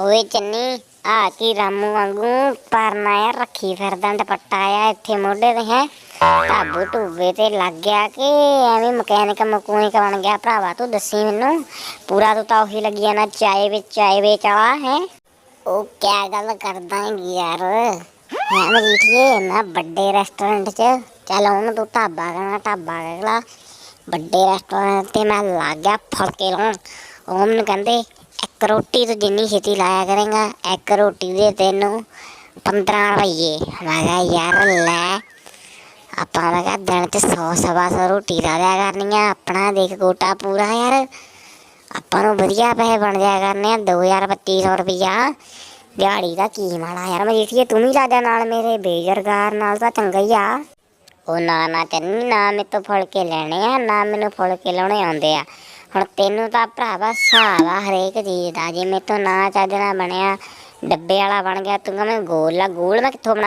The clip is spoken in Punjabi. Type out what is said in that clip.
ਓਏ ਚੰਨੀ ਆ ਕੀ ਰਾਮੂ ਵਾਂਗੂ ਪਰਨਾ ਯਾਰ ਰੱਖੀ ਫਿਰਦਾ ਦੁਪੱਟਾ ਆ ਇੱਥੇ ਮੋਢੇ ਤੇ, ਹੈ? ਢਾਬੂ ਢੂਬੇ ਤੇ ਲੱਗ ਗਿਆ ਕਿ ਐਵੇਂ ਮਕੈਨਿਕ ਮਕੂਨਿਕ ਬਣ ਗਿਆ। ਭਰਾਵਾ, ਤੂੰ ਦੱਸੀ ਮੈਨੂੰ, ਪੂਰਾ ਤੂੰ ਤਾਂ ਉਹੀ ਲੱਗੀ ਨਾ ਚਾਏ ਵਿੱਚ, ਚਾਏ ਵੇਚ ਵਾਲਾ ਹੈ? ਉਹ ਕਿਆ ਗੱਲ ਕਰਦਾ ਯਾਰ? ਮੈਂ ਮਜੀਠੀਏ ਮੈਂ ਵੱਡੇ ਰੈਸਟੋਰੈਂਟ 'ਚ, ਚੱਲ ਹੁਣ ਤੂੰ ਢਾਬਾ ਕਹਿਣਾ, ਢਾਬਾ ਕਹਿਲਾ ਵੱਡੇ ਰੈਸਟੋਰੈਂਟ ਤੇ ਮੈਂ ਲੱਗ ਗਿਆ ਫੁਲਕੇ ਲਾਉਣ। ਉਹ ਕਹਿੰਦੇ ਇੱਕ ਰੋਟੀ ਤੋਂ ਜਿੰਨੀ ਛੇਤੀ ਲਾਇਆ ਕਰੇਗਾ, ਇੱਕ ਰੋਟੀ ਦੇ ਤੈਨੂੰ 15 ਰੁਪਏ ਮੈਂ ਕਿਹਾ, ਯਾਰ ਲੈ, ਆਪਾਂ ਮੈਂ ਕਿਹਾ ਦਿਨ ਚ 100 ਸਵਾ ਸੌ ਰੋਟੀ ਲਾ ਦਿਆ ਕਰਨੀਆਂ ਆਪਣਾ ਦੇਖ ਗੋਟਾ ਪੂਰਾ ਯਾਰ। ਆਪਾਂ ਨੂੰ ਵਧੀਆ ਪੈਸੇ ਬਣ ਜਾਇਆ ਕਰਨੇ ਆ 2000 2500 ਰੁਪਇਆ ਦਿਹਾੜੀ ਦਾ ਕੀ ਮਾੜਾ ਯਾਰ ਮਜੀਠੀਏ ਤੂੰ ਵੀ ਲਾ ਨਾਲ ਮੇਰੇ, ਬੇਜਰਗਾਰ ਨਾਲ ਤਾਂ ਚੰਗਾ ਹੀ ਆ। ਉਹ ਨਾ ਨਾ ਚੰਨੀ, ਨਾ ਮੇਰੇ ਤੋਂ ਫੜ ਕੇ ਲੈਣੇ ਆ, ਨਾ ਮੈਨੂੰ ਫੜ ਕੇ ਲਾਉਣੇ ਆਉਂਦੇ ਆ। ਹੁਣ ਤੈਨੂੰ ਤਾਂ ਭਰਾਵਾ ਹਿਸਾਬ ਆ ਹਰੇਕ ਚੀਜ਼ ਦਾ, ਜੇ ਮੇਰੇ ਤੋਂ ਨਾ ਚੱਜ ਨਾਲ ਬਣਿਆ, ਡੱਬੇ ਵਾਲਾ ਬਣ ਗਿਆ, ਤੂੰ ਕਹਿੰਦਾ ਗੋਲ ਆ, ਗੋਲ ਮੈਂ ਕਿੱਥੋਂ ਬਣਾ